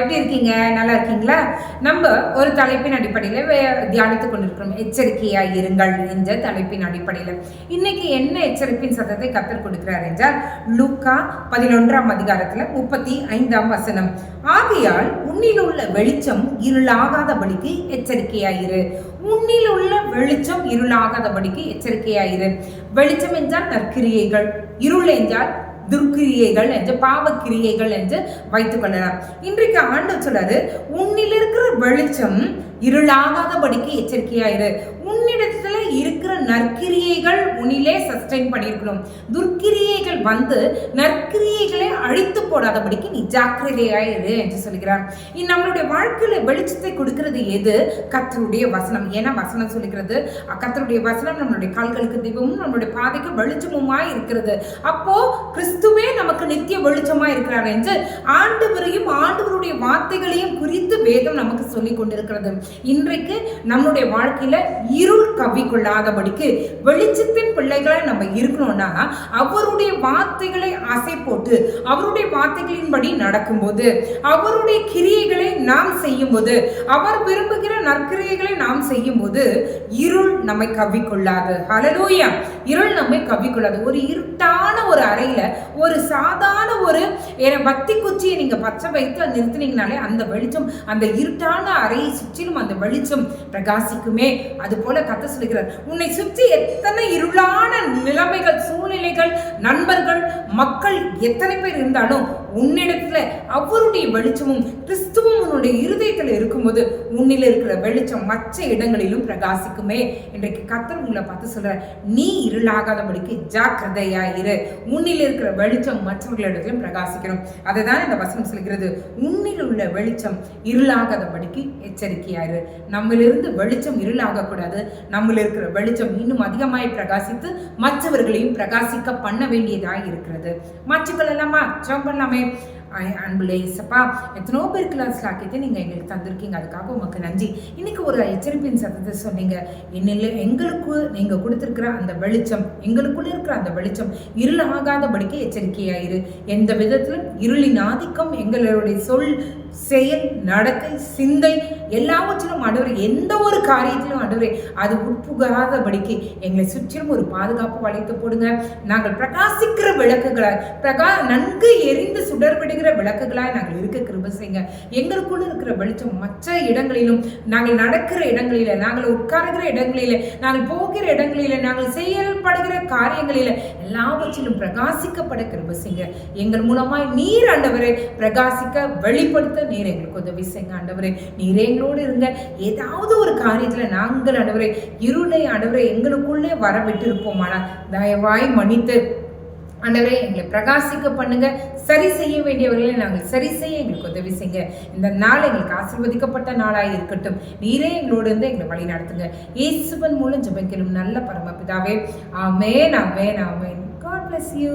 எப்படி இருக்கீங்க? நல்லா இருக்கீங்களா? நம்ம ஒரு தலைப்பின் அடிப்படையில் தியானித்துக் கொண்டிருக்கிறோம். எச்சரிக்கையாக இருங்கள் என்ற தலைப்பின் அடிப்படையில். இன்னைக்கு என்ன எச்சரிப்பின் சத்தத்தை கத்தர் கொடுக்கிறார் என்றால் லூக்கா பதினொன்றாம் அதிகாரத்தில் முப்பத்தி ஐந்தாம் வசனம். ஆகையால் உன்னில் உள்ள வெளிச்சம் இருளாகாதபடிக்கு எச்சரிக்கையாயிரு உன்னில் உள்ள வெளிச்சம் இருளாகாதபடிக்கு எச்சரிக்கையாயிரு வெளிச்சம் என்றால் நற்கிரியைகள். இருள் என்றால் துர்க்கிரியைகள் என்று பாவக்கிரியைகள் என்று வைத்துக் கொள்ளலாம். இன்றைக்கு ஆண்டு சொல்றாரு உன்னில் இருக்கிற வெளிச்சம் இருளாகாதபடிக்கு எச்சரிக்கையாயிரு. நற்கிரியைகள் உன்னிலே சஸ்டைன் பண்ணியிருக்கணும். துர்க்கிரியைகள் வந்து நற்கிரியைகளை அழித்து போடாதபடிக்கு நீ ஜாக்கிரதையாயிரு என்று சொல்கிறார். நம்மளுடைய வாழ்க்கையில வெளிச்சத்தை கொடுக்கிறது எது? கத்தருடைய வசனம். ஏன்னா வசனம் சொல்லுகிறது கத்தருடைய வசனம் நம்மளுடைய கால்களுக்கு தீபமும் நம்மளுடைய பாதைக்கு வெளிச்சமுமாய் இருக்கிறது. அப்போ கிறிஸ்துவே நமக்கு நித்திய வெளிச்சமா இருக்கிறார் என்று ஆண்டவரையும் ஆண்டவருடைய வார்த்தைகளையும் குறித்து வேதம் நமக்கு சொல்லிக் கொண்டிருக்கிறது. இன்றைக்கு நம்முடைய வாழ்க்கையில இருள் கவ்விக்கொள்ளாதபடிக்கு வெளிச்சத்தின் பிள்ளைகளாக நம்ம இருக்கணும்னா அவருடைய வார்த்தைகளை ஆசை போட்டு அவருடைய வார்த்தைகளின்படி நடக்கும்போது அவருடைய கிரியைகளை செய்யும்போது அவர் விரும்புகிற நற்கிரியைகளை நாம் செய்யும்போது இருள் நம்மை கவ்விக்கொள்ளாது. ஹலலூயா இருள் நம்மை கவ்விக்கொள்ளாது. ஒரு இருட்டான ஒரு அறையில ஒரு சாதாரண ஒரு பத்தி குச்சியை நீங்க பச்சை வைத்து நிறுத்தினீங்கனாலே அந்த வெளிச்சம் அந்த இருட்டான அறையை சுற்றிலும் அந்த வெளிச்சம் பிரகாசிக்குமே. அது போல கத்த சொல்லுகிறார் உன்னை சுற்றி எத்தனை இருளான நிலைமைகள் சூழ்நிலைகள் நண்பர்கள் மக்கள் எத்தனை பேர் இருந்தாலும் உன்னிடத்துல அவருடைய வெளிச்சமும் கிறிஸ்துவும் உன்னுடைய இருதயத்தில் இருக்கும்போது உன்னில் இருக்கிற வெளிச்சம் மற்ற இடங்களிலும் பிரகாசிக்குமே. இன்றைக்கு கத்தர் உங்களை பார்த்து சொல்ற நீ இருளாகாதபடிக்கு ஜாக்கிரதையா இரு. உன்னில் இருக்கிற வெளிச்சம் மற்றவர்களிடத்திலும் பிரகாசிக்கணும். அதை தான் இந்த வசனம் சொல்கிறது. உன்னில் உள்ள வெளிச்சம் இருளாகாதபடிக்கு எச்சரிக்கையாயிரு நம்மளிருந்து வெளிச்சம் இருளாகக்கூடாது. நம்மள இருக்கிற வெளிச்சம் இன்னும் அதிகமாய் பிரகாசித்து மற்றவர்களையும் பிரகாசிக்க பண்ண வேண்டியதாக இருக்கிறது. மற்றவர்கள் ஜெபம் பண்ணலாமே. அன்புலே இசப்பா எத்தனோ பேர் கிளாஸ் ஆக்கிட்டு நீங்கள் எங்களுக்கு தந்திருக்கீங்க. அதுக்காக உங்களுக்கு நன்றி. இன்னைக்கு ஒரு எச்சரிப்பின் சத்தத்தை சொன்னீங்க. என்னில் எங்களுக்கு நீங்கள் கொடுத்துருக்கிற அந்த வெளிச்சம் எங்களுக்குள்ள இருக்கிற அந்த வெளிச்சம் இருள் ஆகாதபடிக்கு எச்சரிக்கையாயிரு. எந்த விதத்திலும் இருளின் ஆதிக்கம் எங்களுடைய சொல் செயல் நடக்கை சிந்தை எல்லாவற்றிலும் ஆண்டவரே எந்த ஒரு காரியத்திலும் ஆண்டவரே அது உட்புகாதபடிக்கு எங்களை சுற்றிலும் ஒரு பாதுகாப்பு வளைத்து போடுங்க. நாங்கள் பிரகாசிக்கிற விளக்குகளாய் பிரகா நன்கு எரிந்து சுடர்விடுகிற விளக்குகளாய் நாங்கள் இருக்க கிருப செய்யுங்க. எங்களுக்குள்ள இருக்கிற வெளிச்சம் மற்ற இடங்களிலும் நாங்கள் நடக்கிற இடங்களில நாங்கள் உட்காருகிற இடங்களில நாங்கள் போகிற இடங்களில நாங்கள் செயல்பட காரியங்களில எல்லாவற்றிலும் பிரகாசிக்கப்பட கிருப செய்யுங்க எங்கள் மூலமாய் நீர் ஆண்டவரை பிரகாசிக்க வெளிப்படுத்த நீர் எங்களுக்கு உதவி செய்யுங்க ஆண்டவரே. நீர் எங்களோடு இருங்க. ஏதாவது ஒரு காரியத்தில் நாங்கள் ஆண்டவரை இருளை ஆண்டவரை எங்களுக்குள்ளே வர விட்டு இருப்போமானால் தயவாய் மன்னித்து ஆண்டவரே எங்களை பிரகாசிக்க பண்ணுங்க. சரி செய்ய வேண்டியவர்களை நாங்கள் சரி செய்ய எங்களுக்கு உதவி செய்யுங்க. இந்த நாள் எங்களுக்கு ஆசீர்வதிக்கப்பட்ட நாளாக இருக்கட்டும். நீரே எங்களோடு இருந்து எங்களை வழி நடத்துங்க. இயேசுவன் மூலம் ஜபிக்கணும் நல்ல பரமபிதாவே. ஆமேன் ஆமேன் ஆமேன். God bless you